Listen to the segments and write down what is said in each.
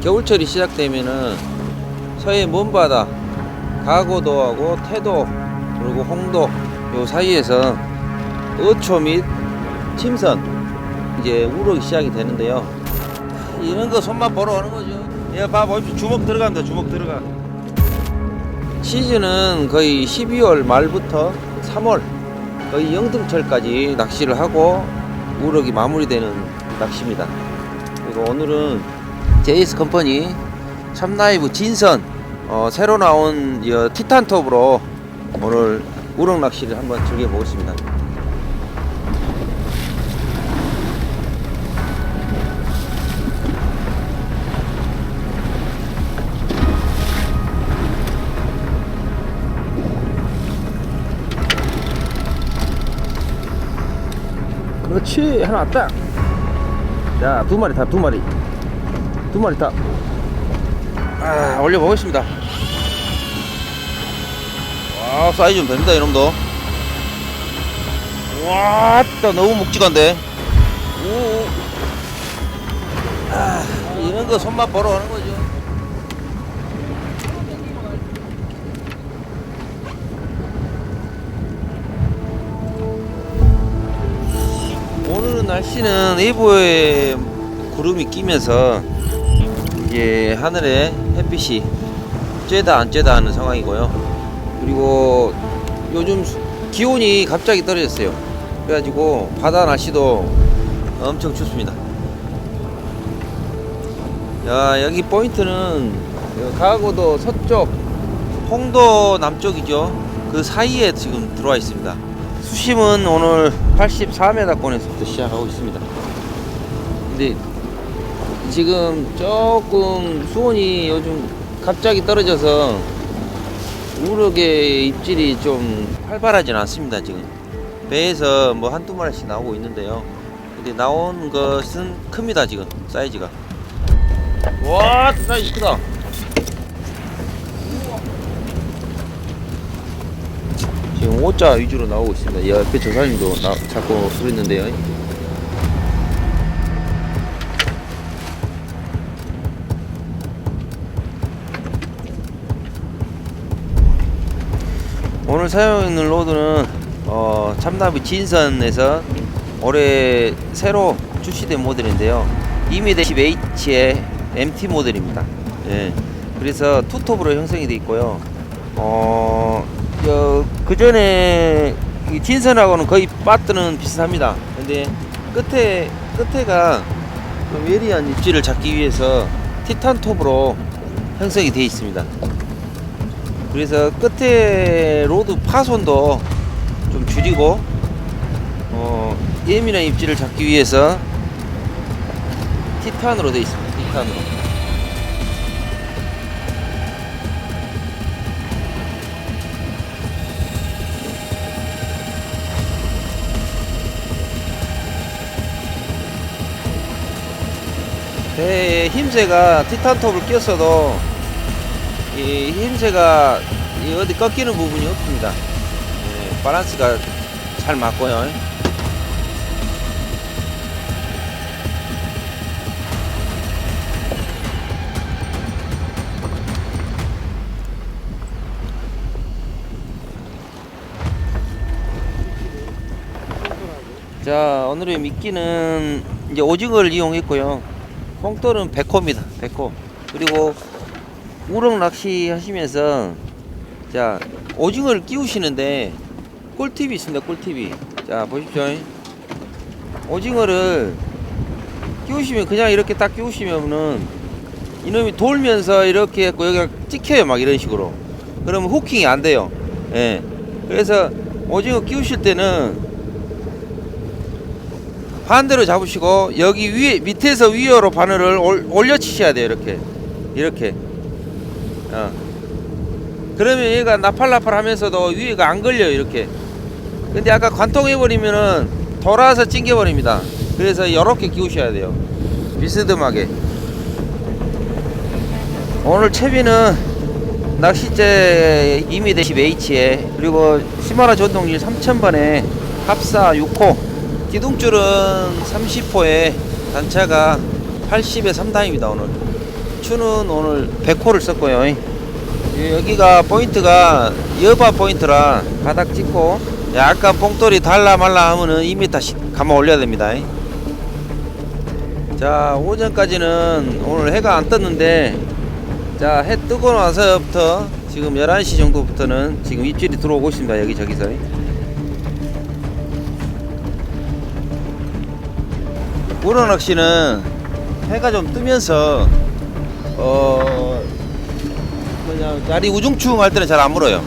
겨울철이 시작되면은 서해 먼바다 가고도하고 태도 그리고 홍도 요 사이에서 어초 및 침선 이제 우럭이 시작이 되는데요. 이런 거 손만 보러 오는 거죠. 예, 봐 보십시오 주먹 들어간다 주먹 들어가. 시즌은 거의 12월 말부터 3월 거의 영등철까지 낚시를 하고 우럭이 마무리되는 낚시입니다. 그리고 오늘은 제이스 컴퍼니 참나이브 진선 어, 새로 나온 이 티탄톱으로 오늘 우럭 낚시를 한번 즐겨보겠습니다. 그렇지 하나 왔다. 자두 마리 다 두 마리 두 마리 다. 아, 올려보겠습니다. 와 사이즈 좀 됩니다 이놈도. 와따 너무 묵직한데. 오. 아, 이런 거 손맛 보러 오는 거죠. 오늘은 날씨는 일부에 구름이 끼면서 이게 하늘에 햇빛이 쬐다 안 쬐다 하는 상황이고요. 그리고 요즘 수- 기온이 갑자기 떨어졌어요. 그래가지고 바다 날씨도 엄청 춥습니다. 야 여기 포인트는 그 가고도 서쪽, 홍도 남쪽이죠. 그 사이에 지금 들어와 있습니다. 수심은 오늘 84m권에서부터 시작하고 있습니다. 근데 지금 조금 수온이 요즘 갑자기 떨어져서 우럭의 입질이 좀 활발하진 않습니다 지금. 배에서 뭐 한두 마리씩 나오고 있는데요. 근데 나온 것은 큽니다 지금 사이즈가. 와 사이즈 크다. 지금 5자 위주로 나오고 있습니다. 옆에 조사님도 나, 자꾸 그랬는데요 오늘 사용하는 로드는 어, 참나비 진선에서 올해 새로 출시된 모델인데요. 2m10H의 MT 모델입니다. 예. 그래서 투톱으로 형성이 되어 있고요. 어, 그 전에 진선하고는 거의 빠트는 비슷합니다. 근데 끝에 끝에가 좀 예리한 입질을 잡기 위해서 티탄 톱으로 형성이 되어 있습니다. 그래서 끝에 로드 파손도 좀 줄이고 어, 예민한 입질을 잡기 위해서 티탄으로 되어 있습니다. 티탄으로. 배에 힘새가 티탄 톱을 꼈어도 이 힘새가 이 어디 꺾이는 부분이 없습니다. 예, 밸런스가 잘 맞고요. 자 오늘의 미끼는 이제 오징어를 이용했고요. 홍돌은 백호입니다. 백호. 그리고 우럭 낚시 하시면서 자 오징어를 끼우시는데 꿀팁이 있습니다 꿀팁이. 자 보십시오. 오징어를 끼우시면 그냥 이렇게 딱 끼우시면은 이놈이 돌면서 이렇게 했고 여기가 찍혀요 막 이런 식으로. 그러면 후킹이 안 돼요. 예. 그래서 오징어 끼우실 때는 반대로 잡으시고 여기 위에 밑에서 위로 바늘을 올- 올려치셔야 돼요 이렇게. 이렇게 어. 그러면 얘가 나팔나팔 하면서도 위에가 안 걸려요 이렇게. 근데 아까 관통해버리면은 돌아서 찡겨버립니다. 그래서 이렇게 끼우셔야 돼요. 비스듬하게. 오늘 채비는 낚싯대 2m 10H에 그리고 시마라 전동질 3000번에 합사 6호. 기둥줄은 30호에 단차가 80에 3단입니다 오늘 추는 오늘 100호를 썼고요. 예, 여기가 포인트가 여바 포인트라 바닥 찍고 약간 뽕돌이 달라 말라 하면은 2m씩 감아 올려야 됩니다. 자 오전까지는 오늘 해가 안 떴는데 자 해 뜨고 나서부터 지금 11시 정도부터는 지금 입질이 들어오고 있습니다 여기저기서 우럭 낚시는 해가 좀 뜨면서 어 그냥 날이 우중충 할 때는 잘 안 물어요.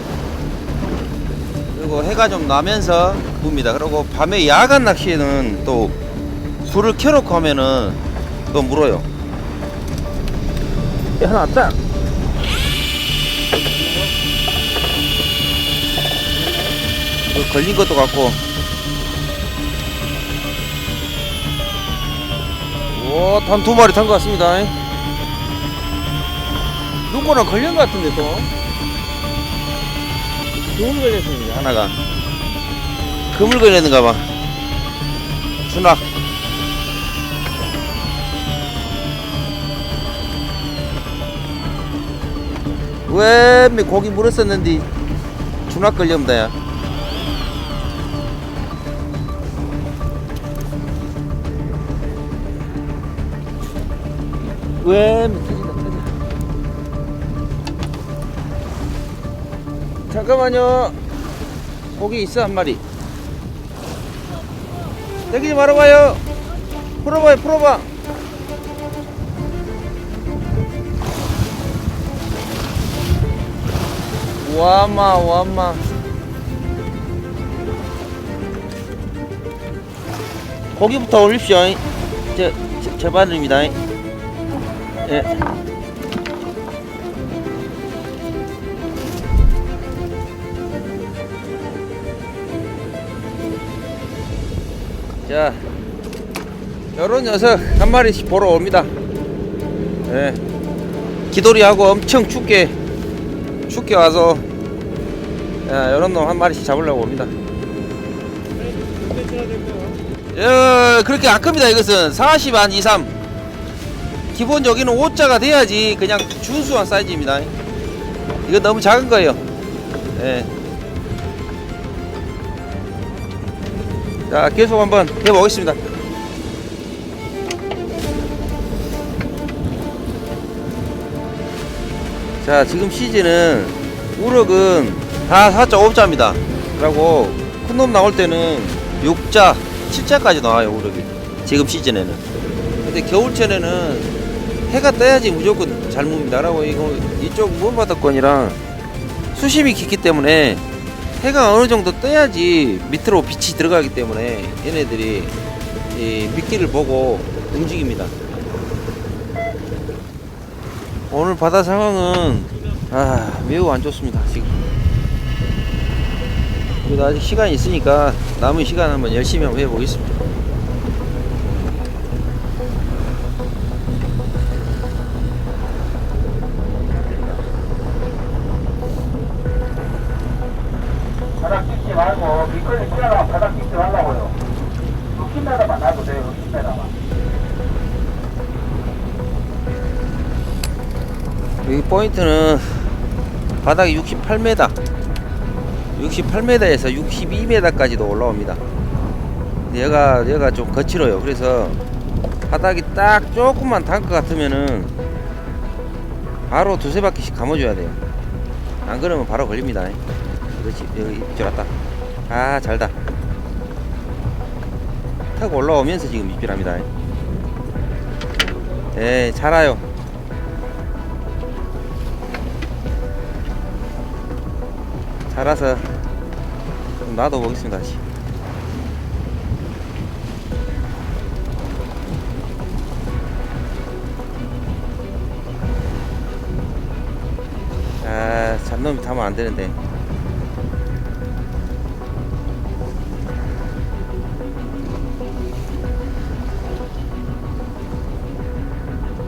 그리고 해가 좀 나면서 뭅니다. 그리고 밤에 야간 낚시에는 또 불을 켜놓고 하면은 또 물어요. 야, 하나 왔다. 걸린 것도 같고. 오, 단두 마리 탄 것 같습니다. 누구나 걸린 것 같은데, 또. 금을 걸렸습니다, 하나가. 금을 걸렸는가 봐. 수납. 왜 고기 물었었는데 주낙 걸렸다, 야. 왜 잠깐만요. 고기 있어 한 마리? 땡기지 말아봐요. 풀어봐요 풀어봐. 와마 와마. 고기부터 올립시오. 제, 제, 제 바늘입니다. 예. 자, 요런 녀석 한 마리씩 보러 옵니다. 예. 기돌이하고 엄청 춥게, 춥게 와서, 야, 요런 놈 한 마리씩 잡으려고 옵니다. 예, 그렇게 안 큽니다, 이것은. 40 한 2, 3. 기본 여기는 5자가 돼야지 그냥 준수한 사이즈입니다. 이거 너무 작은 거예요. 예. 자, 계속 한번 해보겠습니다. 자, 지금 시즌은 우럭은 다 4.5자입니다. 그리고 큰 놈 나올 때는 6자, 7자까지 나와요, 우럭이. 지금 시즌에는. 근데 겨울철에는 해가 떠야지 무조건 잘 묵니다. 라고 이거 이쪽 무바닥권이랑 수심이 깊기 때문에 해가 어느 정도 떠야지 밑으로 빛이 들어가기 때문에 얘네들이 이 미끼를 보고 움직입니다. 오늘 바다 상황은 아, 매우 안 좋습니다. 지금. 그래도 아직 시간이 있으니까 남은 시간 한번 열심히 한번 해보겠습니다. 포인트는 바닥이 68m 68m에서 62m까지도 올라옵니다. 얘가 얘가 좀 거칠어요. 그래서 바닥이 딱 조금만 닿을 것 같으면은 바로 두세 바퀴씩 감아줘야 돼요. 안 그러면 바로 걸립니다. 그렇지? 여기 입질 왔다. 아 잘다. 타고 올라오면서 지금 입질합니다. 예 잘아요 자라서 좀 놔둬 보겠습니다 다시. 아 잡놈이 타면 안 되는데.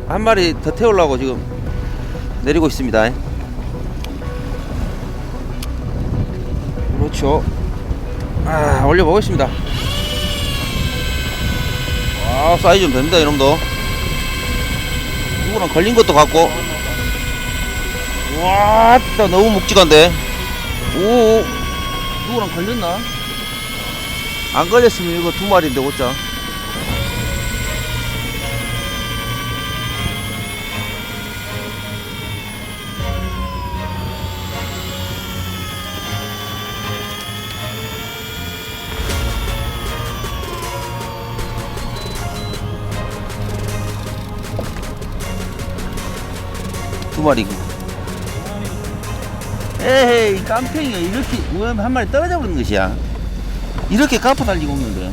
한 마리 더 태우려고 지금 내리고 있습니다 그렇죠. 아, 올려 보겠습니다. 아, 사이즈 좀 됩니다, 이놈도. 누구랑 걸린 것도 같고 와따 너무 묵직한데 오 누구랑 걸렸나? 안 걸렸으면 이거 두 마리인데 오자 두 마리 에이 깜팽이가 이렇게 왜한 마리 떨어져 버린 것이야. 이렇게 갚아 달리고 오는데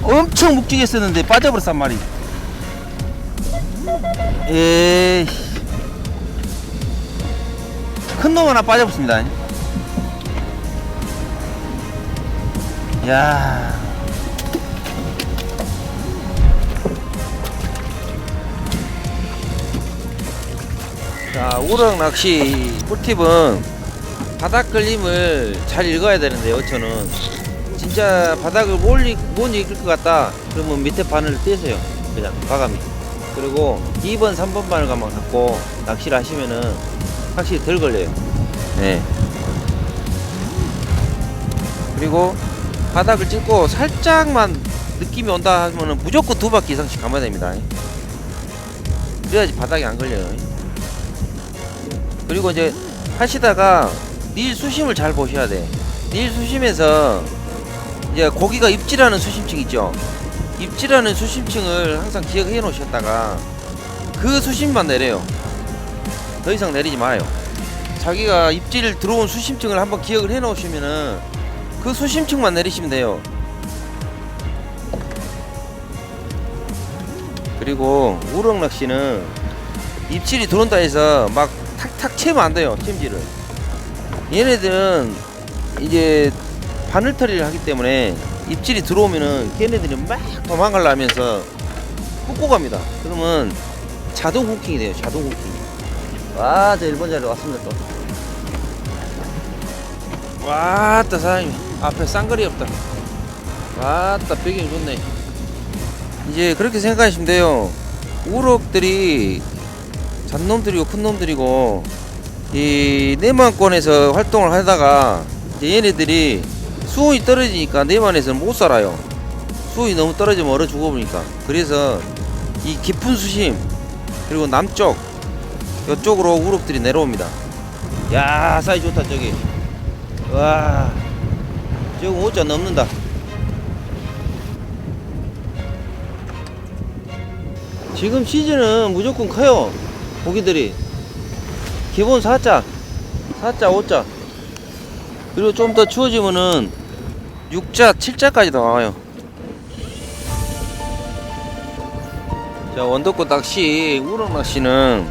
엄청 묵직했었는데 빠져버렸어 한 마리 에이 큰놈 하나 빠져버렸습니다. 야 자, 우럭 낚시 꿀팁은 바닥 걸림을 잘 읽어야 되는데요, 저는. 진짜 바닥을 못, 읽, 못 읽을 것 같다. 그러면 밑에 바늘을 떼세요. 그냥, 과감히. 그리고 2번, 3번 바늘 가만 갖고 낚시를 하시면은 확실히 덜 걸려요. 네. 그리고 바닥을 찍고 살짝만 느낌이 온다 하면은 무조건 두 바퀴 이상씩 감아야 됩니다. 그래야지 바닥이 안 걸려요. 그리고 이제 하시다가 닐 수심을 잘 보셔야 돼. 닐 수심에서 이제 고기가 입질하는 수심층 있죠. 입질하는 수심층을 항상 기억해 놓으셨다가 그 수심만 내려요. 더 이상 내리지 마요. 자기가 입질 들어온 수심층을 한번 기억을 해 놓으시면은 그 수심층만 내리시면 돼요. 그리고 우럭 낚시는 입질이 들어온다 해서 막 탁탁 채면 안 돼요 찜질을. 얘네들은 이제 바늘털이를 하기 때문에 입질이 들어오면은 걔네들이 막 도망가려 하면서 꽂고 갑니다. 그러면 자동 후킹이 돼요 자동 후킹. 와저 일본 자리 왔습니다 또. 와따 사장님. 앞에 쌍거리 없다. 와따 배경이 좋네. 이제 그렇게 생각하시면 돼요. 우럭들이 잔놈들이고 큰 놈들이고 이 내만권에서 활동을 하다가 얘네들이 수온이 떨어지니까 내만에서는 못 살아요. 수온이 너무 떨어지면 얼어 죽어버리니까. 그래서 이 깊은 수심 그리고 남쪽 이쪽으로 우럭들이 내려옵니다. 야 사이 좋다 저기. 와 지금 5자 넘는다. 지금 시즌은 무조건 커요. 고기들이 기본 4자 4자 5자 그리고 좀 더 추워지면은 6자 7자까지 나와요. 자 원더꽃 낚시 우럭 낚시는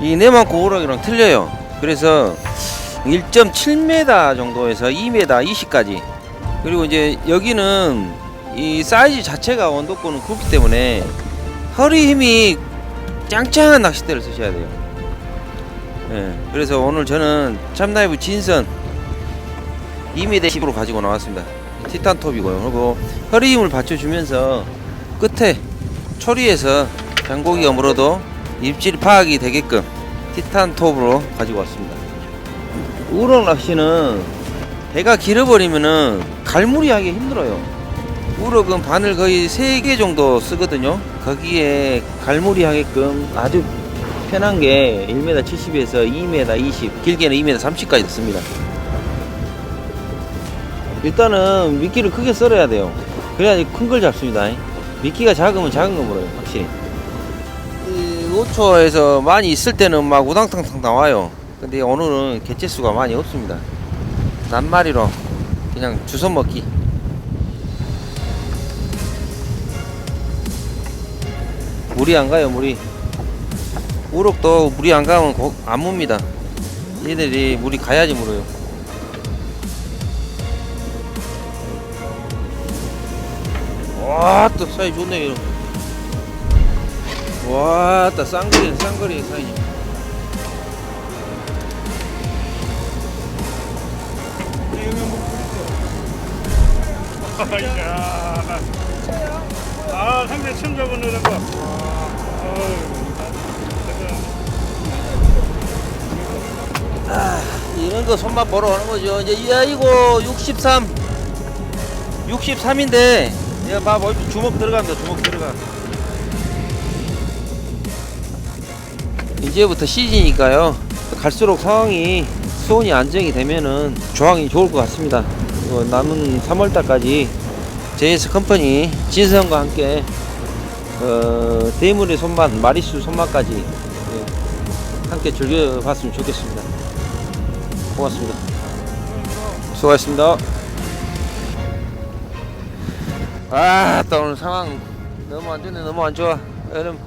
이 내만코 우럭이랑 틀려요. 그래서 1.7m 정도에서 2m 20까지. 그리고 이제 여기는 이 사이즈 자체가 원더꽃은 굵기 때문에 허리 힘이 짱짱한 낚싯대를 쓰셔야 돼요. 예, 그래서 오늘 저는 참나이브 진선 2m 10으로 가지고 나왔습니다. 티탄 톱이고요. 그리고 허리 힘을 받쳐주면서 끝에 초리에서 장고기가 물어도 입질 파악이 되게끔 티탄 톱으로 가지고 왔습니다. 우럭 낚시는 배가 길어버리면은 갈무리 하기 힘들어요. 우럭은 바늘 거의 3개 정도 쓰거든요. 거기에 갈무리 하게끔 아주 편한 게 1m 70에서 2m 20, 길게는 2m 30까지 씁니다. 일단은 미끼를 크게 썰어야 돼요. 그래야지 큰 걸 잡습니다. 미끼가 작으면 작은 거 물어요, 확실히. 이 노초에서 많이 있을 때는 막 우당탕탕 나와요. 근데 오늘은 개체수가 많이 없습니다. 낱마리로 그냥 주워 먹기. 물이 안 가요 물이 우럭도 물이 안 가면 고, 안 뭅니다. 얘들이 물이 가야지 물어요. 와또 사이 좋네 와또 쌍거리 쌍거리 사이 야. 아, 오랜만에 처음 잡아내는 거. 어우, 이런 거 손맛 보러 오는 거죠. 이제 야 이거 63, 63인데 얘 봐봐 주먹 들어갑니다. 주먹 들어가. 이제부터 시즌이니까요. 갈수록 상황이 수온이 안정이 되면은 조항이 좋을 것 같습니다. 이거 남은 3월달까지 JS 컴퍼니 진성과 함께 어, 대물의 손맛, 마리수 손맛까지 예, 함께 즐겨봤으면 좋겠습니다. 고맙습니다. 수고하셨습니다. 아, 또 오늘 상황 너무 안 좋네, 너무 안 좋아. 여러분,